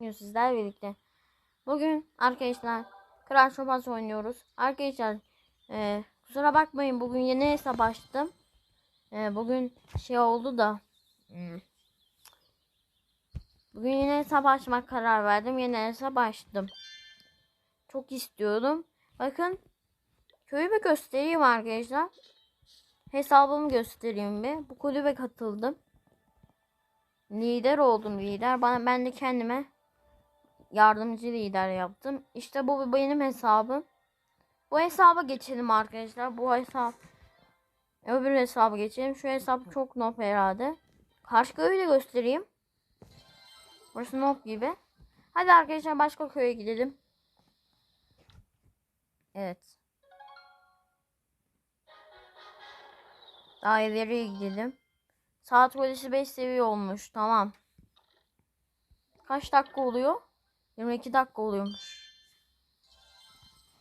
Bugün sizlerle birlikte. Bugün arkadaşlar Kral Şobaz oynuyoruz. Arkadaşlar e, kusura bakmayın bugün yeni hesap açtım. E, bugün şey oldu da. hmm, Bugün yeni hesap açmak karar verdim. Yeni hesap açtım. Çok istiyordum. Bakın köyü bir göstereyim arkadaşlar. Hesabımı göstereyim bir. Bu kulübe katıldım. Lider oldum lider. Bana ben de kendime yardımcı lider yaptım. İşte bu benim hesabım. Bu hesaba geçelim arkadaşlar. Bu hesap öbür hesaba geçelim. Şu hesap çok noob herhalde. Karşı köyü de göstereyim. Burası noob gibi. Hadi arkadaşlar başka köye gidelim. Evet. Daha ileriye gidelim. Saat kulesi 5 seviye olmuş. Tamam. Kaç dakika oluyor? 22 dakika oluyormuş.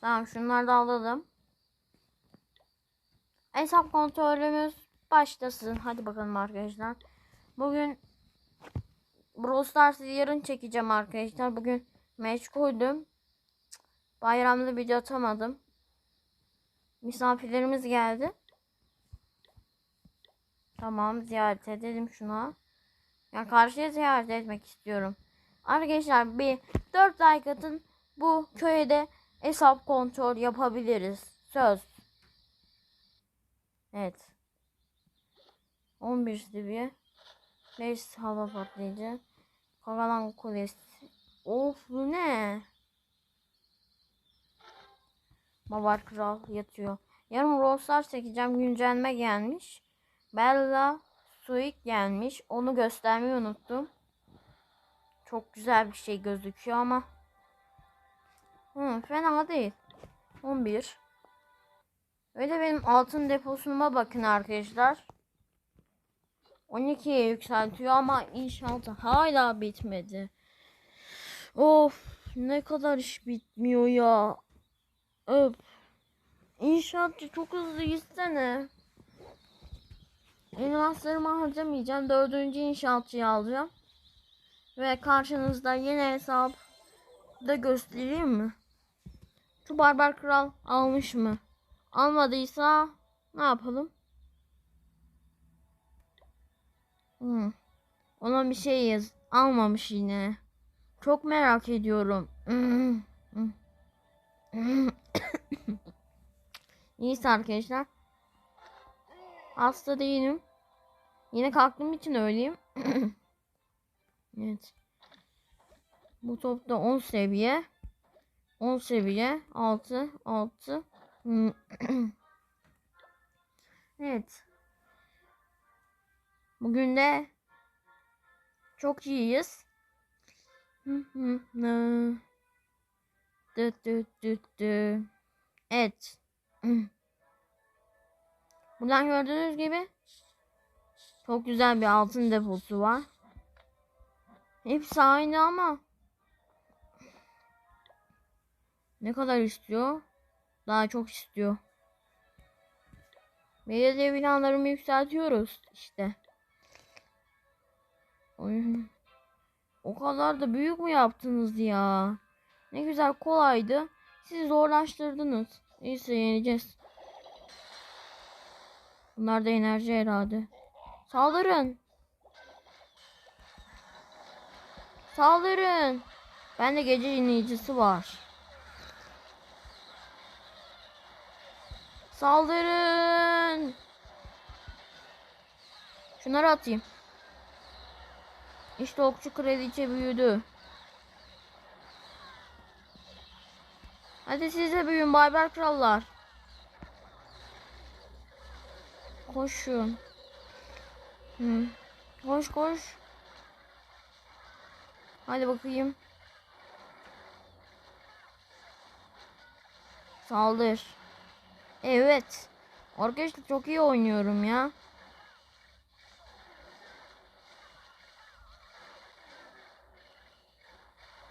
Tamam şunları da alalım. Hesap kontrolümüz başlasın. Hadi bakalım arkadaşlar. Bugün Brawl Stars'ı yarın çekeceğim arkadaşlar. Bugün meşguldüm. Bayramda video atamadım. Misafirlerimiz geldi. Tamam ziyaret edelim şuna. Yani karşıya ziyaret etmek istiyorum. Arkadaşlar bir 4 like atın. Bu köye de hesap kontrol yapabiliriz. Söz. Evet. 11 seviye. 5 hava patlayıcı. Karalan kulesi. Of bu ne? Babar kral yatıyor. Yarın Rostar çekeceğim. Güncelleme gelmiş. Bella Suik gelmiş. Onu göstermeyi unuttum. Çok güzel bir şey gözüküyor ama. Hı, fena değil. 11. Ve de benim altın deposuma bakın arkadaşlar. 12'ye yükseltiyor ama inşallah hala bitmedi. Of ne kadar iş bitmiyor ya. Öp. İnşaatçı çok hızlı gitsene. Elmaslarımı harcamayacağım. Dördüncü inşaatçıyı alacağım. Ve karşınızda yeni hesap da göstereyim mi? Şu barbar kral almış mı? Almadıysa ne yapalım? Hmm. Ona bir şey yaz. Almamış yine. Çok merak ediyorum. Neyse arkadaşlar. Hasta değilim. Yine kalktığım için öyleyim. evet. Bu topta 10 seviye. 10 seviye. 6. 6. evet. Bugün de çok iyiyiz. Evet. Buradan gördüğünüz gibi çok güzel bir altın deposu var. Hepsi aynı ama ne kadar istiyor? Daha çok istiyor. Belediye binalarımı yükseltiyoruz işte. O kadar da büyük mü yaptınız ya? Ne güzel kolaydı. Siz zorlaştırdınız. Neyse yeneceğiz. Bunlar da enerji herhalde. Saldırın. Saldırın. Bende gece inleyicisi var. Saldırın. Şunları atayım. İşte okçu kraliçe büyüdü. Hadi siz de büyüyün barbar krallar. Koşun. Hı. Koş koş. Hadi bakayım. Saldır. Evet. Arkadaşlar çok iyi oynuyorum ya.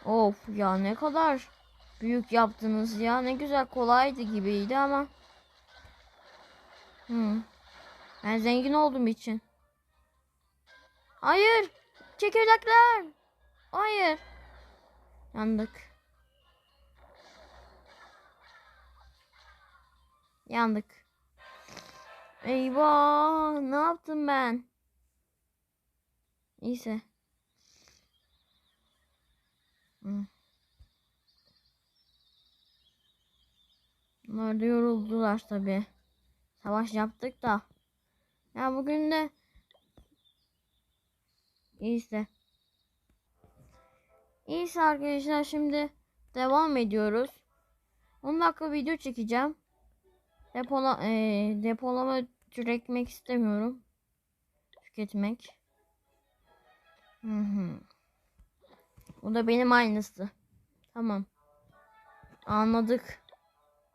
Of ya ne kadar büyük yaptınız ya. Ne güzel kolaydı gibiydi ama. Hmm. Ben zengin olduğum için. Hayır. Çekirdekler. Hayır. Yandık. Yandık. Eyvah! Ne yaptım ben? Neyse. Bunlar da yoruldular tabi. Savaş yaptık da. Ya bugün de İyiyse. İyiyse arkadaşlar şimdi devam ediyoruz. 10 dakika video çekeceğim. Depola, e, depolama tüketmek istemiyorum. Tüketmek. Hı hı. Bu da benim aynısı. Tamam. Anladık.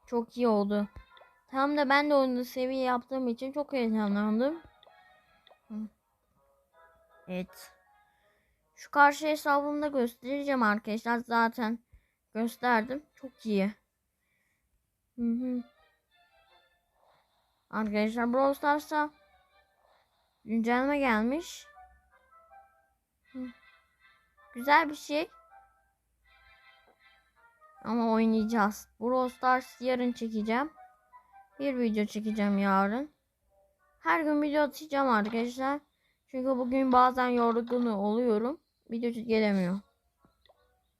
Çok iyi oldu. Tam da ben de onu seviye yaptığım için çok heyecanlandım. Evet. Şu karşı hesabımda göstereceğim arkadaşlar. Zaten gösterdim. Çok iyi. Hı hı. Arkadaşlar Brawl Stars'a güncelleme gelmiş. Güzel bir şey. Ama oynayacağız. Brawl Stars yarın çekeceğim. Bir video çekeceğim yarın. Her gün video atacağım arkadaşlar. Çünkü bugün bazen yorgun oluyorum. Video gelemiyor.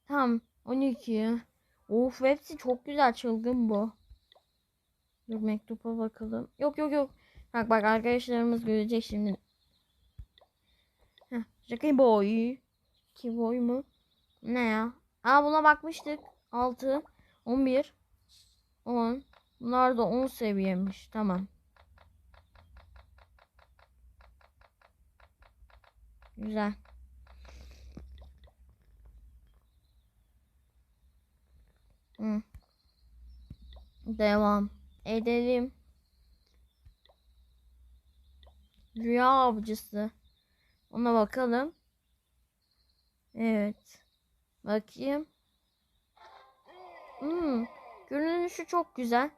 Tamam 12. Of hepsi çok güzel çılgın bu. Dur mektuba bakalım. Yok yok yok. Bak bak arkadaşlarımız görecek şimdi. Heh, Jackie Boy. Ki boy mu? Ne ya? Aa buna bakmıştık. 6, 11, 10. Bunlar da 10 seviyemiş. Tamam. Güzel. Hı. Devam edelim. Rüya avcısı. Ona bakalım. Evet. Bakayım. Hmm. Görünüşü çok güzel.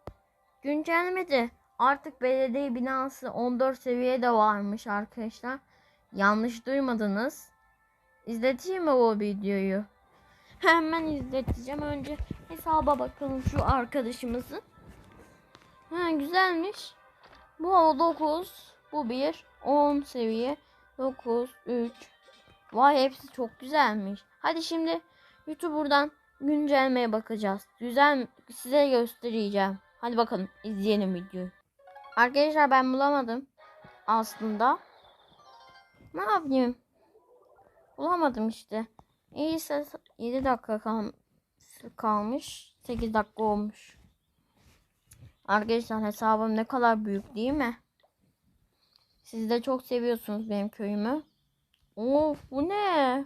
Güncellemede artık belediye binası 14 seviyede varmış arkadaşlar. Yanlış duymadınız. İzleteyim mi o videoyu? Hemen izleteceğim. Önce hesaba bakalım şu arkadaşımızın. Ha güzelmiş. Bu 9, bu 1, 10 seviye. 9, 3. Vay hepsi çok güzelmiş. Hadi şimdi YouTuber'dan güncellemeye bakacağız. Güzel size göstereceğim. Hadi bakalım izleyelim videoyu. Arkadaşlar ben bulamadım aslında. Ne yapayım? Bulamadım işte. İyiyse 7 dakika kal kalmış. 8 dakika olmuş. Arkadaşlar hesabım ne kadar büyük değil mi? Siz de çok seviyorsunuz benim köyümü. Of bu ne?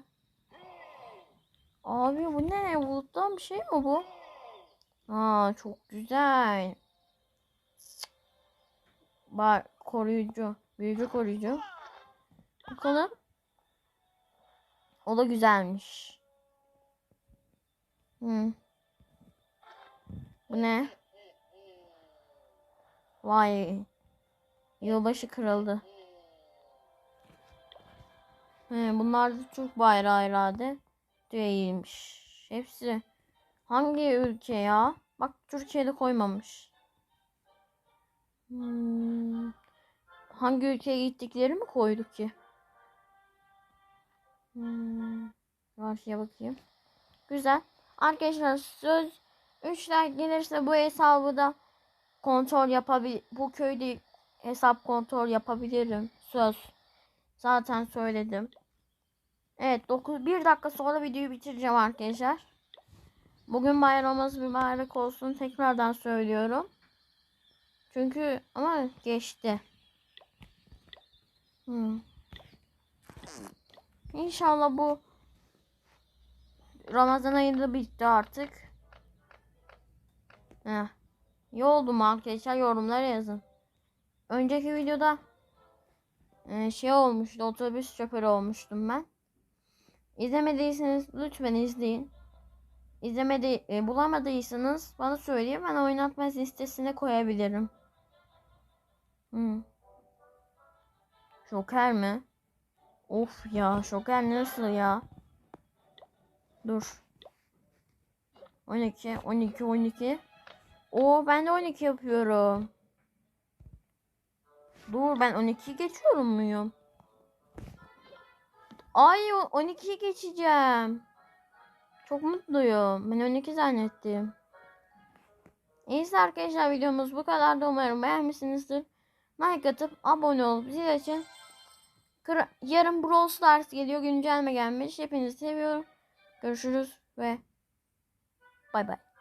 Abi bu ne? Buluttan bir şey mi bu? Aa çok güzel. Bar koruyucu. Büyücü koruyucu. Bakalım. O da güzelmiş. Hmm. Bu ne? Vay. Yılbaşı kırıldı. He, bunlar da Türk bayrağı herhalde. Değilmiş. Hepsi. Hangi ülke ya? Bak Türkiye'de koymamış. Hmm. Hangi ülkeye gittikleri mi koyduk ki? Hmm. Karşıya bakayım. Güzel. Arkadaşlar söz 3 like gelirse bu hesabı da kontrol yapabil bu köyde hesap kontrol yapabilirim. Söz. Zaten söyledim. Evet 9 1 dakika sonra videoyu bitireceğim arkadaşlar. Bugün bayramımız mübarek olsun. Tekrardan söylüyorum. Çünkü ama geçti. Hmm. İnşallah bu Ramazan ayında bitti artık. Heh. İyi oldu mu arkadaşlar yorumlara yazın. Önceki videoda e, şey olmuştu otobüs şoförü olmuştum ben. İzlemediyseniz lütfen izleyin. İzlemedi e, bulamadıysanız bana söyleyin ben oynatma listesine koyabilirim. Hmm. Şoker mi? Of ya şoker nasıl ya? Dur. 12, 12, 12. Oo ben de 12 yapıyorum. Dur ben 12'yi geçiyorum muyum? Ay o- 12'yi geçeceğim. Çok mutluyum. Ben 12 zannettim. Neyse arkadaşlar videomuz bu kadardı. Umarım beğenmişsinizdir. Like atıp abone olup zil açın. Yarın Brawl Stars geliyor. Güncelleme gelmiş. Hepinizi seviyorum. Görüşürüz ve bay bay.